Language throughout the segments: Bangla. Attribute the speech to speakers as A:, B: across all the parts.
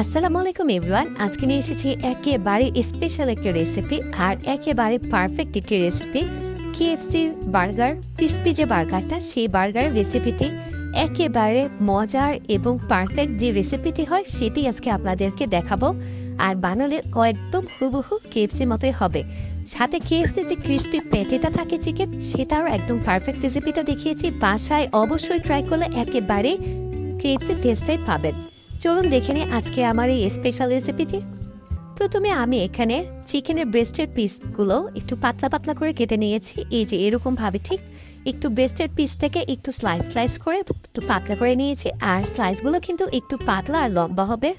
A: আসসালামু আলাইকুম এভরিওয়ান। আজকে নিয়ে এসেছি একেবারে স্পেশাল একটা রেসিপি আর একেবারে পারফেক্ট একটি রেসিপি কেএফসি বার্গার ক্রিস্পি যে বার্গারটা সেই বার্গারের রেসিপিটি একেবারে মজার এবং পারফেক্ট যে রেসিপিটি হয়, সেটি আজকে আপনাদেরকে দেখাবো। আর বানালে একদম হুবহু কেএফসি মতোই হবে। সাথে কেএফসি যে ক্রিস্পি প্যাটিটা থাকে চিকেন সেটাও একদম পারফেক্ট রেসিপিটা দেখিয়েছি। বাসায় অবশ্যই ট্রাই করলে একেবারে কেএফসি টেস্টটাই পাবেন। চলুন দেখে নিই আজকে আমার এই স্পেশাল রেসিপিটি প্রথমে আমি এখানে চিকেনের ব্রেস্টের পিসগুলো একটু পাতলা পাতলা করে কেটে নিয়েছি। এই যে এরকম ভাবে ঠিক একটু ব্রেস্টের পিস থেকে একটু স্লাইস স্লাইস করে একটু পাতলা করে নিয়েছি। আর স্লাইসগুলো কিন্তু একটু পাতলা আর লম্বা হবে।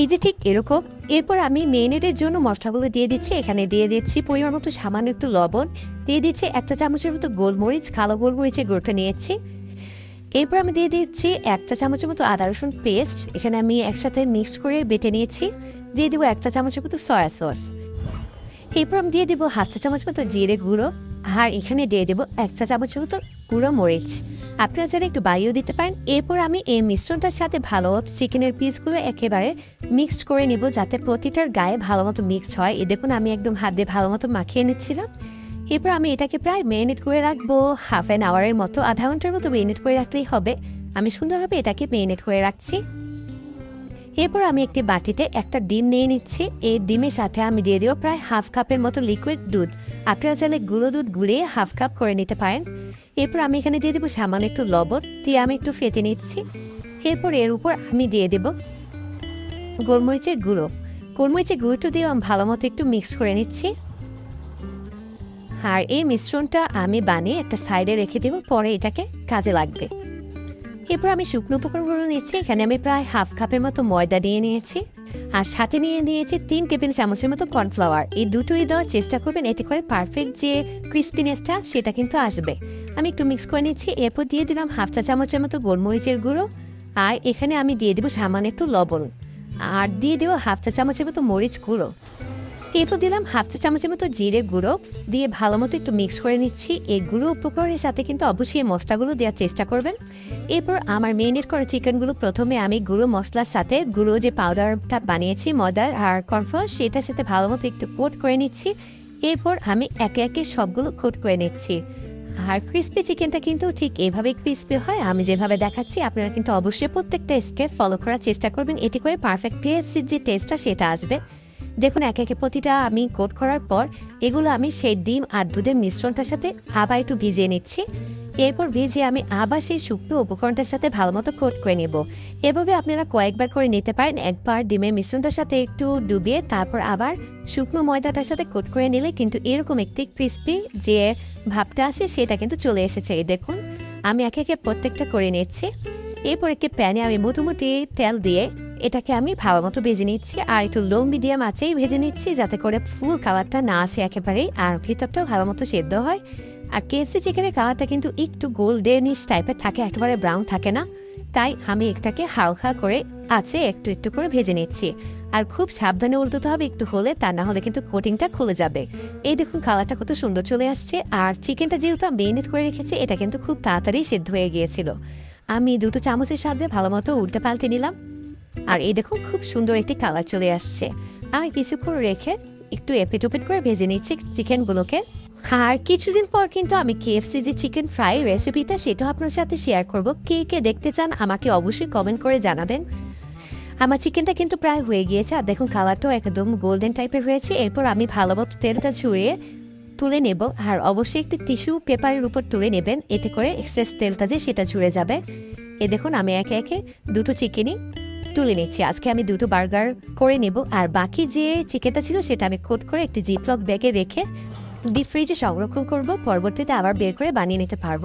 A: এই যে ঠিক এরকম। এরপর আমি মেরিনেটের জন্য মশলাগুলো দিয়ে দিচ্ছি। এখানে দিয়ে দিচ্ছি পরিমাণ মতো সামান্য একটু লবণ। দিয়ে দিচ্ছি একটা চামচের মতো গোলমরিচ, কালো গোলমরিচের গুঁড়োটা নিয়েছি। এরপর আমি দিয়ে দিচ্ছি এক চা চামচের মতো আদা রসুন পেস্ট। এখানে আমি একসাথে মিক্স করে বেটে নিয়েছি। দিয়ে দিব এক চা চামচের মতো সয়া সস। এরপর আমি দিয়ে দিব হাফ চা চামচ মতো জিরে গুঁড়ো। আর এখানে দিয়ে দেবো এক চা চামচের মতো গুঁড়ো মরিচ। আপনারা যারা একটু বাইও দিতে পারেন। এরপর আমি এই মিশ্রণটার সাথে ভালো মতো চিকেনের পিসগুলো একেবারে মিক্সড করে নেব, যাতে প্রতিটার গায়ে ভালো মতো মিক্সড হয়। এ দেখুন, আমি একদম হাত দিয়ে ভালো মতো মাখিয়ে নিচ্ছিলাম। এরপর আমি এটাকে প্রায় মেরিনেট করে রাখব। হাফ অ্যান আওয়ারের মতো, আধা ঘণ্টার মতো মেরিনেট করে রাখলেই হবে। আমি সুন্দরভাবে এটাকে মেরিনেট করে রাখছি। এরপর আমি একটি বাটিতে একটা ডিম নিয়ে নিচ্ছি। এই ডিমের সাথে আমি দিয়ে দিব প্রায় হাফ কাপের মতো লিকুইড দুধ। আপনারা চাইলে গুঁড়ো দুধ গুলিয়ে হাফ কাপ করে নিতে পারেন। এরপর আমি এখানে দিয়ে দেবো সামান্য একটু লবণ, দিয়ে আমি একটু ফেটে নিচ্ছি। এরপর এর উপর আমি দিয়ে দেব গোলমরিচের গুঁড়ো। গোলমরিচের গুঁড়োটা দিয়ে আমি ভালো মতো একটু মিক্স করে নিচ্ছি। আর এই মিশ্রণটা আমি বানিয়ে একটা সাইডে রেখে দেবো, পরে এটাকে কাজে লাগবে। এরপর আমি শুকনো উপকরণগুলো নিচ্ছি, এখানে আমি প্রায় হাফ কাপের মতো ময়দা নিয়ে নিয়েছি, আর সাথে নিয়ে নিয়েছি তিন টেবিল চামচের মতো কর্নফ্লাওয়ার। এই দুটোই দেওয়ার চেষ্টা করবেন, এতে করে পারফেক্ট যে ক্রিস্পিনেসটা, সেটা কিন্তু আসবে। আমি একটু মিক্স করে নিচ্ছি, এরপর দিয়ে দিলাম হাফ চা চামচের মতো গোলমরিচের গুঁড়ো, আর এখানে আমি দিয়ে দেবো সামান্য একটু লবণ। আর দিয়ে দেবো হাফ চা চামচের মতো মরিচ গুঁড়ো। এরপর দিলাম হাফ চা চামচের মতো জিরে গুঁড়ো। দিয়ে ভালো মতো একটু মিক্স করে নিচ্ছি। এই গুঁড়ো উপকরণের সাথে কিন্তু অবশ্যই এই মশলাগুলো দেওয়ার চেষ্টা করবেন। এরপর আমার মেরিনেট করা চিকেনগুলো প্রথমে আমি গুঁড়ো মশলার সাথে, গুঁড়ো যে পাউডারটা বানিয়েছি, ময়দার আর কনফার্ম সেটার সাথে ভালো মতো একটু কোট করে নিচ্ছি। এরপর আমি একে একে সবগুলো কোট করে নিচ্ছি। আর ক্রিস্পি চিকেনটা কিন্তু ঠিক এভাবে ক্রিস্পি হয়। আমি যেভাবে দেখাচ্ছি, আপনারা কিন্তু অবশ্যই প্রত্যেকটা স্টেপ ফলো করার চেষ্টা করবেন। এতে করে পারফেক্ট পিএফসির যে টেস্টটা সেটা আসবে। দেখুন, এক একে প্রতিটা আমি কোট করার পর এগুলো আমি সেই ডিম আর দুধের মিশ্রণটার সাথে আবার একটু ভিজিয়ে নিচ্ছি। এরপর ভিজিয়ে আমি আবার সেই শুকনো উপকরণটার সাথে ভালো মতো কোট করে নেব। এভাবে আপনারা কয়েকবার করে নিতে পারেন, একবার ডিমের মিশ্রণটার সাথে একটু ডুবিয়ে তারপর আবার শুকনো ময়দাটার সাথে কোট করে নিলে কিন্তু এরকম একটি ক্রিস্পি যে ভাবটা আসে সেটা কিন্তু চলে এসেছে। এই দেখুন, আমি একে একে প্রত্যেকটা করে নিচ্ছি। এরপর একটি প্যানে আমি মোটামুটি তেল দিয়ে এটাকে আমি ভালো মতো ভেজে নিচ্ছি, আর একটু লো মিডিয়াম আছেই ভেজে নিচ্ছি যাতে করে ফুল কালারটা না আসে একেবারেই, আর ভিতরটাও ভালো মতো সেদ্ধ হয়। আর কেএফসি চিকেনের কালারটা কিন্তু একটু গোল্ডেনিশ টাইপের থাকে, একেবারে ব্রাউন থাকে না। তাই আমি এটাকে হালকা করে আছে একটু একটু করে ভেজে নিচ্ছি। আর খুব সাবধানে উল্টোতে হবে একটু হলে, তা না হলে কিন্তু কোটিংটা খুলে যাবে। এই দেখুন কালারটা কত সুন্দর চলে আসছে, আর চিকেনটা যেহেতু আমি মেরিনেট করে রেখেছি, এটা কিন্তু খুব তাড়াতাড়ি সেদ্ধ হয়ে গিয়েছিল। আমি দুটো চামচের সাথে ভালো মতো উল্টে পাল্টে নিলাম। আর এই দেখুন খুব সুন্দর একটি কালার চলে আসছে। আমি কিছুক্ষণ রেখে একটু এপিট ওপিট করে ভেজে নিচ্ছি চিকেনগুলোকে। আর কিছুদিন পর কিন্তু আমি কেএফসি যে চিকেন ফ্রাই রেসিপিটা, সেটাও আপনার সাথে শেয়ার করব। কে কে দেখতে চান আমাকে অবশ্যই কমেন্ট করে জানাবেন। আমার চিকেনটা কিন্তু প্রায় হয়ে গিয়েছে। আর দেখুন, কালারটাও একদম গোল্ডেন টাইপের হয়েছে। এরপর আমি ভালো মতো তেলটা ঝুড়িয়ে তুলে নেব। আর অবশ্যই একটি টিস্যু পেপারের উপর তুলে নেবেন। এতে করে এক্সেস তেলটা যে সেটা ঝুড়ে যাবে। এ দেখুন, আমি একে একে দুটো চিকেনই তুলে নিচ্ছি। আজকে আমি দুটো বার্গার করে নেব। আর বাকি যে চিকেনটা ছিল সেটা আমি কোট করে একটি জিপলক ব্যাগে রেখে ডিপ ফ্রিজে সংরক্ষণ করব। পরবর্তীতে আবার বের করে বানিয়ে নিতে পারব।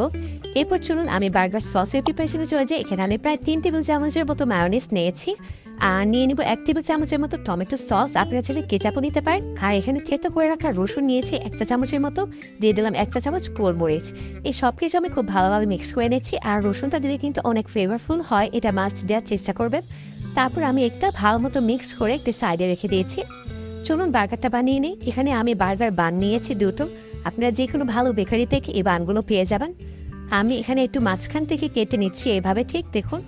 A: এরপর চলুন আমি বার্গার সসের প্রিপারেশনে চলে যাই। এখানে আমি প্রায় তিন টেবিল চামচের মতো মায়োনিস নিয়েছি। আর নিয়ে নিব এক টেবিল চামচের মতো টমেটো সস আপনারা চাইলে কেচাপও নিতে পারেন। আর এখানে থেতো করে রাখা রসুন নিয়েছি এক চা চামচের মতো। দিয়ে দিলাম এক চা চামচ গোলমরিচ। এই সব কিছু আমি খুব ভালোভাবে মিক্স করে নিচ্ছি। আর রসুনটা দিলে কিন্তু অনেক ফ্লেভারফুল হয়। এটা মাস্ট দেওয়ার চেষ্টা করবেন। তারপর আমি একটা ভালো মতো মিক্স করে একটি সাইডে রেখে দিয়েছি। চলুন বার্গারটা বানিয়ে নিই। এখানে আমি বার্গার বান নিয়েছি দুটো। আপনারা যে কোনো ভালো বেকারি থেকে এই বানগুলো পেয়ে যাবেন। আমি এখানে একটু মাঝখান থেকে কেটে নিচ্ছি এভাবে, ঠিক দেখুন।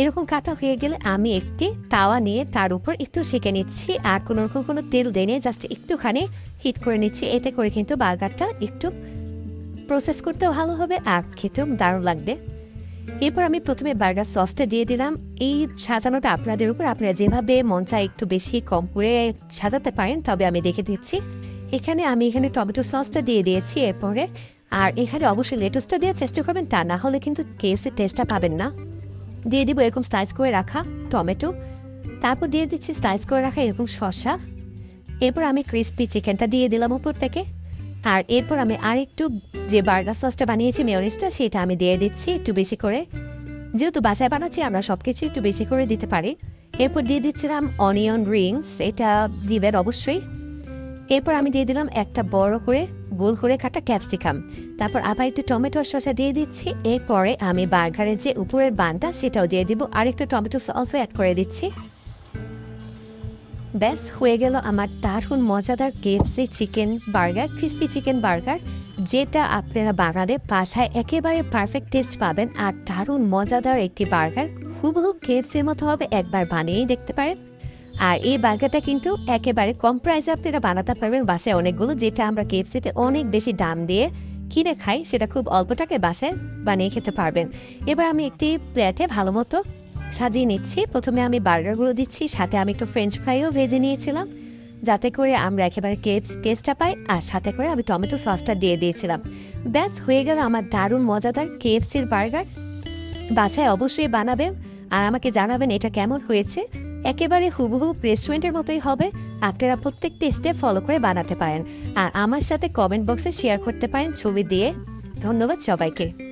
A: এরকম কাটা হয়ে গেলে আমি একটি তাওয়া নিয়ে তার উপর একটু সেঁকে নিচ্ছি আর কোনো রকম কোনো তেল দেনে জাস্ট একটুখানি হিট করে নিচ্ছি। এতে করে কিন্তু বার্গারটা একটু প্রসেস করতেও ভালো হবে আর খেতেও দারুণ লাগবে। এরপর আমি প্রথমে বার্গার সসটা দিয়ে দিলাম। এই সাজানোটা আপনাদের উপর, আপনারা যেভাবে মন একটু বেশি কম করে সাজাতে পারেন, তবে আমি দেখে দিচ্ছি। এখানে আমি এখানে টমেটো সসটা দিয়ে দিয়েছি এরপরে। আর এখানে অবশ্যই লেটুসটা দেওয়ার চেষ্টা করবেন, তা না হলে কিন্তু কেএফসি টেস্টটা পাবেন না। দিয়ে দিব এরকম স্লাইস করে রাখা টমেটো। তারপর দিয়ে দিচ্ছি স্লাইস করে রাখা এরকম শসা। এরপর আমি ক্রিস্পি চিকেনটা দিয়ে দিলাম উপর থেকে। আর এরপর আমি আরেকটু যে বার্গার সসটা বানিয়েছি মেয়নিসটা সেটা আমি দিয়ে দিচ্ছি একটু বেশি করে। যেহেতু বাসায় বানাচ্ছি, আমরা সব কিছু একটু বেশি করে দিতে পারি। এরপর দিয়ে দিচ্ছিলাম অনিয়ন রিংস এটা দিবেন অবশ্যই। এরপর আমি দিয়ে দিলাম একটা বড় করে, গোল করে কাটা ক্যাপসিকাম তারপর আবার একটু টমেটো শসা দিয়ে দিচ্ছি। এরপরে আমি বার্গারের যে উপরের বানটা, সেটাও দিয়ে দিব। আর একটু টমেটো সসও অ্যাড করে দিচ্ছি। ব্যাস হয়ে গেল আমার দারুণ মজাদার KFC chicken burger, crispy chicken burger, যেটা আপনারা বানালে বাসায় একেবারে পারফেক্ট টেস্ট পাবেন আর দারুণ মজাদার একটি বার্গার হুবহু কেএফসির মতো হবে একবার বানিয়েই দেখতে পারেন। আর এই বার্গারটা কিন্তু একেবারে কম প্রাইসে আপনারা বানাতে পারবেন বাসায় অনেকগুলো, যেটা আমরা কেএফসিতে অনেক বেশি দাম দিয়ে কিনে খাই, সেটা খুব অল্প টাকায় বাসায় বানিয়ে খেতে পারবেন। এবার আমি একটি প্লেটে ভালো মতো সাজিয়ে নিচ্ছি। প্রথমে আমি বার্গারগুলো দিচ্ছি, সাথে আমি একটু ফ্রেঞ্চ ফ্রাইও ভেজে নিয়েছিলাম, যাতে করে আমরা একেবারে কেপস টেস্টটা পাই, আর সাথে করে আমি টমেটো সসটা দিয়ে দিয়েছিলাম। ব্যাস, হয়ে গেল আমার দারুণ মজাদার কেএফসির বার্গার। বাসায় অবশ্যই বানাবেন, আর আমাকে জানাবেন এটা কেমন হয়েছে। একেবারে হুবহু রেস্টুরেন্টের মতোই হবে, আপনারা প্রত্যেকটি স্টেপ ফলো করে বানাতে পারেন। আর আমার সাথে কমেন্ট বক্সে শেয়ার করতে পারেন ছবি দিয়ে। ধন্যবাদ সবাইকে।